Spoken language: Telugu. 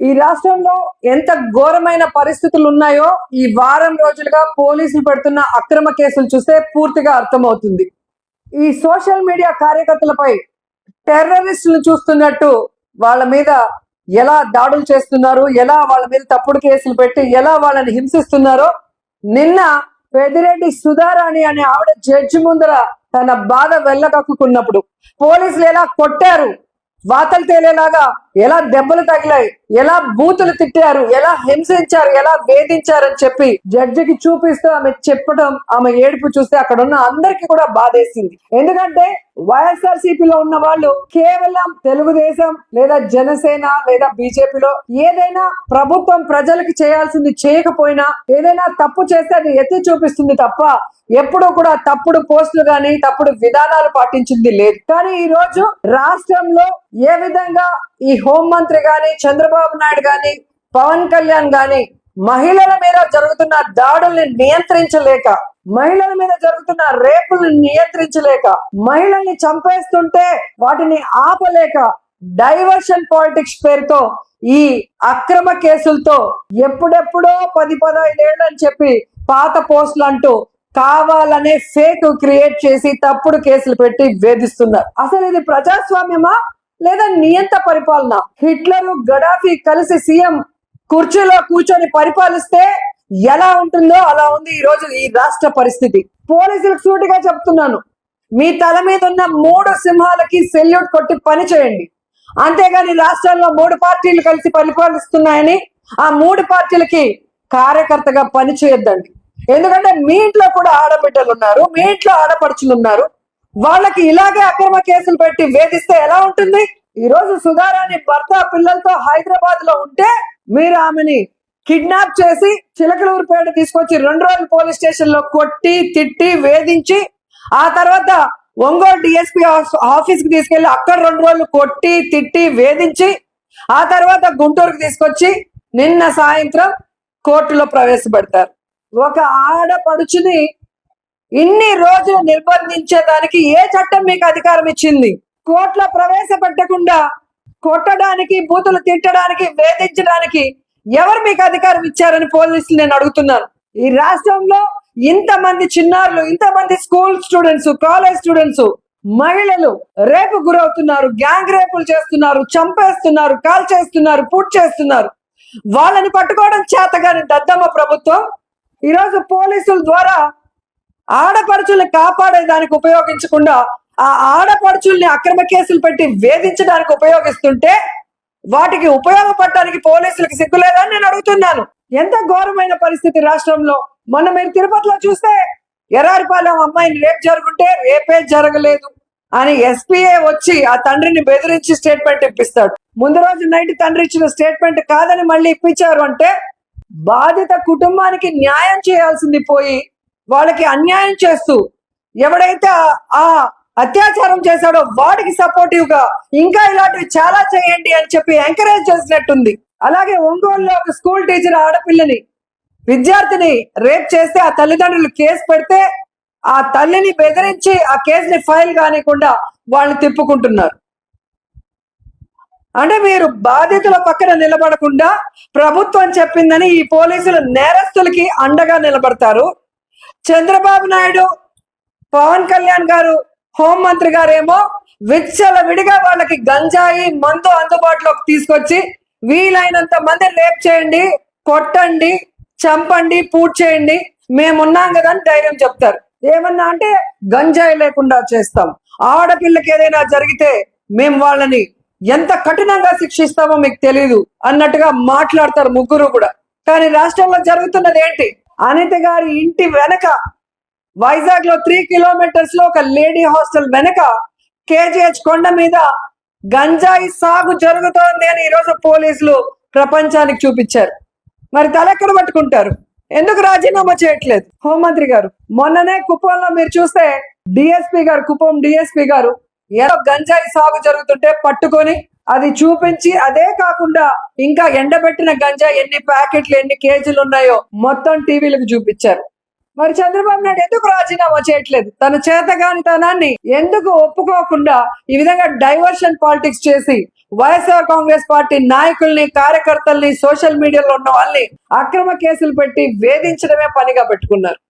ఈ రాష్ట్రంలో ఎంత ఘోరమైన పరిస్థితులు ఉన్నాయో ఈ వారం రోజులుగా పోలీసులు పెడుతున్న అక్రమ కేసులు చూస్తే పూర్తిగా అర్థమవుతుంది. ఈ సోషల్ మీడియా కార్యకర్తలపై టెర్రరిస్టులు చూస్తున్నట్టు వాళ్ళ మీద ఎలా దాడులు చేస్తున్నారు ఎలా వాళ్ళ మీద తప్పుడు కేసులు పెట్టి ఎలా వాళ్ళని హింసిస్తున్నారో నిన్న పెదిరెడ్డి సుధారాణి అనే ఆవిడ జడ్జి ముందర తన బాధ వెళ్ళకక్కున్నప్పుడు పోలీసులు ఎలా కొట్టారు వాతలు తేలేలాగా ఎలా దెబ్బలు తగిలాయి ఎలా బూతులు తిట్టారు ఎలా హింసించారు ఎలా వేధించారు అని చెప్పి జడ్జికి చూపిస్తూ ఆమె చెప్పడం ఆమె ఏడుపు చూస్తే అక్కడ ఉన్న అందరికి కూడా బాధేసింది. ఎందుకంటే వైఎస్ఆర్లో ఉన్న వాళ్ళు కేవలం తెలుగుదేశం లేదా జనసేన లేదా బీజేపీలో ఏదైనా ప్రభుత్వం ప్రజలకి చేయాల్సింది చేయకపోయినా ఏదైనా తప్పు చేస్తే అది ఎత్తి చూపిస్తుంది తప్ప ఎప్పుడూ కూడా తప్పుడు పోస్టులు కానీ తప్పుడు విధానాలు పాటించింది లేదు. కానీ ఈ రోజు రాష్ట్రంలో ఏ విధంగా ఈ హోంమంత్రి గాని చంద్రబాబు చంద్రబాబు నాయుడు గాని పవన్ కళ్యాణ్ గాని మహిళల మీద జరుగుతున్న దాడుల్ని నియంత్రించలేక మహిళల మీద జరుగుతున్న రేపుల్ని నియంత్రించలేక మహిళల్ని చంపేస్తుంటే వాటిని ఆపలేక డైవర్షన్ పాలిటిక్స్ పేరుతో ఈ అక్రమ కేసులతో ఎప్పుడెప్పుడో పది పదహైదేళ్ళు అని చెప్పి పాత పోస్టులు అంటూ కావాలనే ఫేక్ క్రియేట్ చేసి తప్పుడు కేసులు పెట్టి వేధిస్తున్నారు. అసలు ఇది ప్రజాస్వామ్యమా? లేదా నియంత పరిపాలన. హిట్లర్ గడాఫీ కలిసి సీఎం కుర్చీలో కూర్చొని పరిపాలిస్తే ఎలా ఉంటుందో అలా ఉంది ఈ రోజు ఈ రాష్ట్ర పరిస్థితి. పోలీసులకు సూటిగా చెప్తున్నాను. మీ తల మీద ఉన్న మూడు సింహాలకి సెల్యూట్ కొట్టి పని చేయండి. అంతేగాని రాష్ట్రాల్లో మూడు పార్టీలు కలిసి పరిపాలిస్తున్నాయని ఆ మూడు పార్టీలకి కార్యకర్తగా పని చేయొద్దండి. ఎందుకంటే మీ ఇంట్లో కూడా ఆడబిడ్డలు ఉన్నారు మీ ఇంట్లో ఆడపడుచులు ఉన్నారు. వాళ్ళకి ఇలాగే అక్రమ కేసులు పెట్టి వేధిస్తే ఎలా ఉంటుంది? ఈ రోజు సుధారాణి భర్త పిల్లలతో హైదరాబాద్లో ఉంటే మీరు ఆమెని కిడ్నాప్ చేసి చిలకలూరుపేట తీసుకొచ్చి రెండు రోజులు పోలీస్ స్టేషన్లో కొట్టి తిట్టి వేధించి ఆ తర్వాత ఒంగోలు డిఎస్పీ ఆఫీస్కి తీసుకెళ్ళి అక్కడ రెండు రోజులు కొట్టి తిట్టి వేధించి ఆ తర్వాత గుంటూరుకు తీసుకొచ్చి నిన్న సాయంత్రం కోర్టులో ప్రవేశపెడతారు. ఒక ఆడపడుచుని ఇన్ని రోజులు నిర్బంధించేదానికి ఏ చట్టం మీకు అధికారం ఇచ్చింది? కోర్టులో ప్రవేశపెట్టకుండా కొట్టడానికి బూతులు తిట్టడానికి వేధించడానికి ఎవరు మీకు అధికారం ఇచ్చారని పోలీసులు నేను అడుగుతున్నాను. ఈ రాష్ట్రంలో ఇంతమంది చిన్నారులు ఇంతమంది స్కూల్ స్టూడెంట్స్ కాలేజ్ స్టూడెంట్స్ మహిళలు రేపు గురవుతున్నారు గ్యాంగ్ రేపులు చేస్తున్నారు చంపేస్తున్నారు కాల్ చేస్తున్నారు పూట్ చేస్తున్నారు. వాళ్ళని పట్టుకోవడం చేతగాని దద్దమ్మ ప్రభుత్వం? ఈరోజు పోలీసుల ద్వారా ఆడపడుచుల్ని కాపాడేదానికి ఉపయోగించకుండా ఆ ఆడపడుచుల్ని అక్రమ కేసులు పెట్టి వేధించడానికి ఉపయోగిస్తుంటే వాటికి ఉపయోగపడటానికి పోలీసులకు సిగ్గులేదని నేను అడుగుతున్నాను. ఎంత ఘోరమైన పరిస్థితి రాష్ట్రంలో. మొన్న మీరు తిరుపతిలో చూస్తే ఎరారిపాలెం అమ్మాయిని రేప్ జరుగుంటే రేపే జరగలేదు అని ఎస్పీఏ వచ్చి ఆ తండ్రిని బెదిరించి స్టేట్మెంట్ ఇప్పిస్తాడు. ముందు రోజు నైట్ తండ్రి ఇచ్చిన స్టేట్మెంట్ కాదని మళ్ళీ ఇప్పించారు అంటే బాధిత కుటుంబానికి న్యాయం చేయాల్సింది పోయి వాళ్ళకి అన్యాయం చేస్తూ ఎవడైతే ఆ- అత్యాచారం చేశాడో వాడికి సపోర్టివ్గా ఇంకా ఇలాంటివి చాలా చేయండి అని చెప్పి ఎంకరేజ్ చేసినట్టుంది. అలాగే ఒంగోలులో ఒక స్కూల్ టీచర్ ఆడపిల్లని విద్యార్థిని రేప్ చేస్తే ఆ తల్లిదండ్రులు కేసు పెడితే ఆ తల్లిని బెదిరించి ఆ కేసుని ఫైల్ కానికుండా వాళ్ళని తిప్పుకుంటున్నారు. అంటే మీరు బాధితుల పక్కన నిలబడకుండా ప్రభుత్వం చెప్పిందని ఈ పోలీసులు నేరస్తులకి అండగా నిలబడతారు. చంద్రబాబు నాయుడు పవన్ కళ్యాణ్ గారు హోంమంత్రి గారేమో విచ్చల విడిగా వాళ్ళకి గంజాయి మందు అందుబాటులోకి తీసుకొచ్చి వీలైనంత మంది లేప్ చేయండి కొట్టండి చంపండి పూట్ చేయండి మేమున్నాం కదా అని ధైర్యం చెప్తారు. ఏమన్నా అంటే గంజాయి లేకుండా చేస్తాం. ఆడపిల్లకి ఏదైనా జరిగితే మేము వాళ్ళని ఎంత కఠినంగా శిక్షిస్తామో మీకు తెలియదు అన్నట్టుగా మాట్లాడతారు ముగ్గురు కూడా. కానీ రాష్ట్రంలో జరుగుతున్నది ఏంటి? అనిత గారి ఇంటి వెనక వైజాగ్లో త్రీ కిలోమీటర్స్లో ఒక లేడీ హాస్టల్ వెనక కేజీహెచ్ కొండ మీద గంజాయి సాగు జరుగుతోంది అని ఈరోజు పోలీసులు ప్రపంచానికి చూపించారు. మరి తలెక్కడ పట్టుకుంటారు? ఎందుకు రాజీనామా చేయట్లేదు? హోంమంత్రి గారు మొన్ననే కుప్పంలో మీరు చూస్తే డిఎస్పి గారు కుప్పం డిఎస్పి గారు ఏదో గంజాయి సాగు జరుగుతుంటే పట్టుకొని అది చూపించి అదే కాకుండా ఇంకా ఎండబెట్టిన గంజా ఎన్ని ప్యాకెట్లు ఎన్ని కేజీలు ఉన్నాయో మొత్తం టీవీలకు చూపించారు. మరి చంద్రబాబు నాయుడు ఎందుకు రాజీనామా చేయట్లేదు? తన చేతగానితనాన్ని ఎందుకు ఒప్పుకోకుండా ఈ విధంగా డైవర్షన్ పాలిటిక్స్ చేసి వైఎస్ఆర్ కాంగ్రెస్ పార్టీ నాయకుల్ని కార్యకర్తల్ని సోషల్ మీడియాలో ఉన్న వాళ్ళని అక్రమ కేసులు పెట్టి వేధించడమే పనిగా పెట్టుకున్నారు.